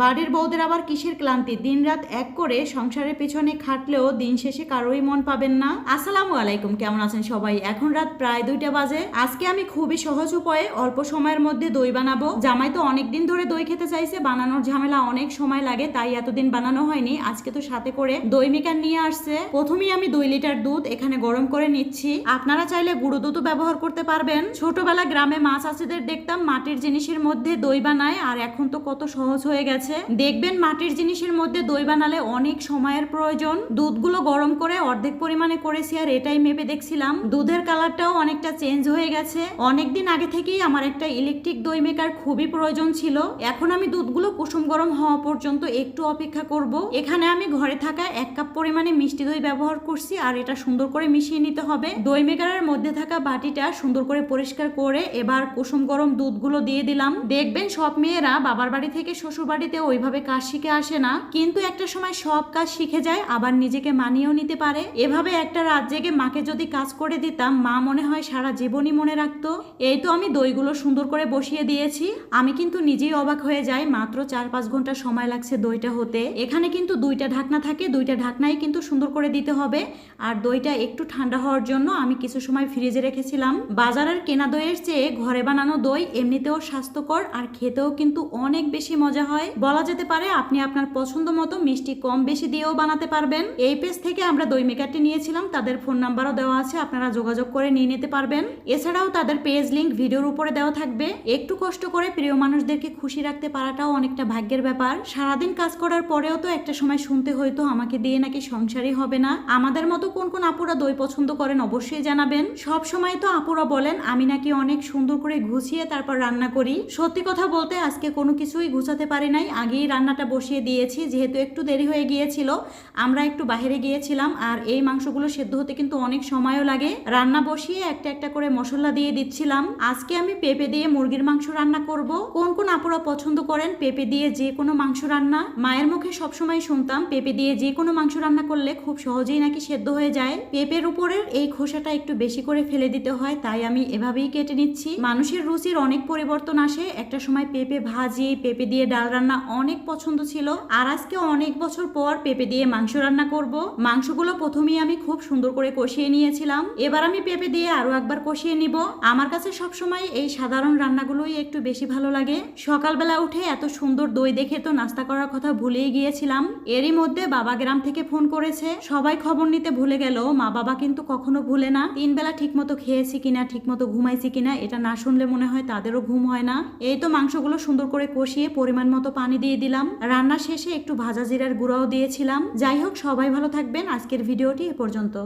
বাড়ির বউদের আবার কিসের ক্লান্তি? দিনরাত এক করে সংসারের পেছনে খাটলেও দিন শেষে কারোই মন পাবেন না। আসসালামু আলাইকুম, কেমন আছেন সবাই? এখন রাত প্রায় দুইটা বাজে। আজকে আমি খুবই সহজ উপায়ে অল্প সময়ের মধ্যে দই বানাবো। জামাই তো অনেক দিন ধরে দই খেতে চাইছে, বানানোর ঝামেলা অনেক সময় লাগে, তাই এতদিন বানানো হয়নি। আজকে তো সাথে করে দই মেকার নিয়ে আসছে। প্রথমেই আমি দুই লিটার দুধ এখানে গরম করে নিচ্ছি। আপনারা চাইলে গুঁড়ো দুধও ব্যবহার করতে পারবেন। ছোটবেলা গ্রামে মাছ চাষিদের দেখতাম, মাটির জিনিসের মধ্যে দই বানায়, আর এখন তো কত সহজ হয়ে গেছে। দেখবেন মাটির জিনিসের মধ্যে দই বানালে অনেক সময়ের প্রয়োজন। দুধগুলো গরম করে অর্ধেক পরিমাণে করেছি আর এটাই মেপে দেখছিলাম। দুধের কালারটাও অনেকটা চেঞ্জ হয়ে গেছে। অনেকদিন আগে থেকেই আমার একটা ইলেকট্রিক দই মেকার খুবই প্রয়োজন ছিল। এখন আমি দুধগুলো কুসুম গরম হওয়া পর্যন্ত একটু অপেক্ষা করব। এখানে আমি ঘরে থাকা এক কাপ পরিমাণে মিষ্টি দই ব্যবহার করছি আর এটা সুন্দর করে মিশিয়ে নিতে হবে। দই মেকারের মধ্যে থাকা বাটিটা সুন্দর করে পরিষ্কার করে এবার কুসুম গরম দুধগুলো দিয়ে দিলাম। দেখবেন সব মেয়েরা বাবার বাড়ি থেকে শ্বশুর বাড়িতে ওইভাবে কাজ শিখে আসে না, কিন্তু একটা সময় সব কাজ শিখে যায়, আবার নিজেকে মানিয়েও নিতে পারে। এভাবে একটা রাত জেগে মাকে যদি কাজ করে দিতাম, মা মনে হয় সারা জীবনই মনে রাখতো। এই তো আমি দইগুলো সুন্দর করে বসিয়ে দিয়েছি। আমি কিন্তু নিজেই অবাক হয়ে যাই, মাত্র চার পাঁচ ঘণ্টা সময় লাগছে দইটা হতে। এখানে কিন্তু দুইটা ঢাকনা থাকে, দুইটা ঢাকনাই কিন্তু সুন্দর করে দিতে হবে। আর দইটা একটু ঠান্ডা হওয়ার জন্য আমি কিছু সময় ফ্রিজে রেখেছিলাম। বাজারের কেনা দইয়ের চেয়ে ঘরে বানানো দই এমনিতেও স্বাস্থ্যকর আর খেতেও কিন্তু অনেক বেশি মজা হয়। বলা যেতে পারে আপনি আপনার পছন্দ মতো মিষ্টি কম বেশি দিয়েও বানাতে পারবেন। এই পেজ থেকে আমরা দই মেকারটি নিয়েছিলাম, তাদের ফোন নাম্বারও দেওয়া আছে, আপনারা যোগাযোগ করে নিয়ে নিতে পারবেন। এছাড়াও তাদের পেজ লিঙ্ক ভিডিওর উপরে দেওয়া থাকবে। একটু কষ্ট করে প্রিয় মানুষদেরকে খুশি রাখতে পারাটাও অনেকটা ভাগ্যের ব্যাপার। সারাদিন কাজ করার পরেও তো একটা সময় শুনতে হয়তো আমাকে দিয়ে নাকি সংসারই হবে না। আমাদের মতো কোন কোন আপুরা দই পছন্দ করেন অবশ্যই জানাবেন। সব সময় তো আপুরা বলেন, আমি নাকি অনেক সুন্দর করে গুছিয়ে তারপর রান্না করি। সত্যি কথা বলতে আজকে কোনো কিছুই গুছাতে পারি নাই। আগেই রান্নাটা বসিয়ে দিয়েছি, যেহেতু একটু দেরি হয়ে গিয়েছিল, আমরা একটু বাইরে গিয়েছিলাম, আর এই মাংসগুলো সেদ্ধ হতে কিন্তু অনেক সময়ও লাগে। রান্না বসিয়ে একটা একটা করে মশলা দিয়ে দিচ্ছিলাম। আজকে আমি পেঁপে দিয়ে মুরগির মাংস রান্না করব। কোন কোন আপুরা পছন্দ করেন পেঁপে দিয়ে যে কোনো মাংস রান্না? মায়ের মুখে সবসময় শুনতাম, পেঁপে দিয়ে যে কোনো মাংস রান্না করলে খুব সহজেই নাকি সেদ্ধ হয়ে যায়। পেঁপের উপরের এই খোসাটা একটু বেশি করে ফেলে দিতে হয়, তাই আমি এভাবেই কেটে নিচ্ছি। মানুষের রুচির অনেক পরিবর্তন আসে। একটা সময় পেঁপে ভাজি, পেঁপে দিয়ে ডাল রান্না অনেক পছন্দ ছিল। আর আজকে অনেক বছর পর পেঁপে দিয়ে মাংস রান্না করব। মাংসগুলো প্রথমেই আমি খুব সুন্দর করে কষিয়ে নিয়েছিলাম। এবার আমি পেঁপে দিয়ে আরও একবার কষিয়ে নিব। আমার কাছে সবসময় এই সাধারণ রান্নাগুলোই একটু বেশি ভালো লাগে। সকালবেলা উঠে এত সুন্দর দই দেখে তো নাস্তা করার কথা ভুলেই গিয়েছিলাম। এরই মধ্যে বাবা গ্রাম থেকে ফোন করেছে। সবাই খবর নিতে ভুলে গেল, মা বাবা কিন্তু কখনো ভুলে না। তিন বেলা ঠিক মতো খেয়েছি কিনা ঠিক মতো ঘুমাইছি কিনা, এটা না শুনলে মনে হয় তাদেরও ঘুম হয় না। এই তো মাংসগুলো সুন্দর করে কষিয়ে পরিমাণ মতো পানি দিয়ে দিলাম। রান্না শেষে একটু ভাজা জিরার গুঁড়াও দিয়েছিলাম। যাই হোক, সবাই ভালো থাকবেন। আজকের ভিডিওটি এ পর্যন্ত।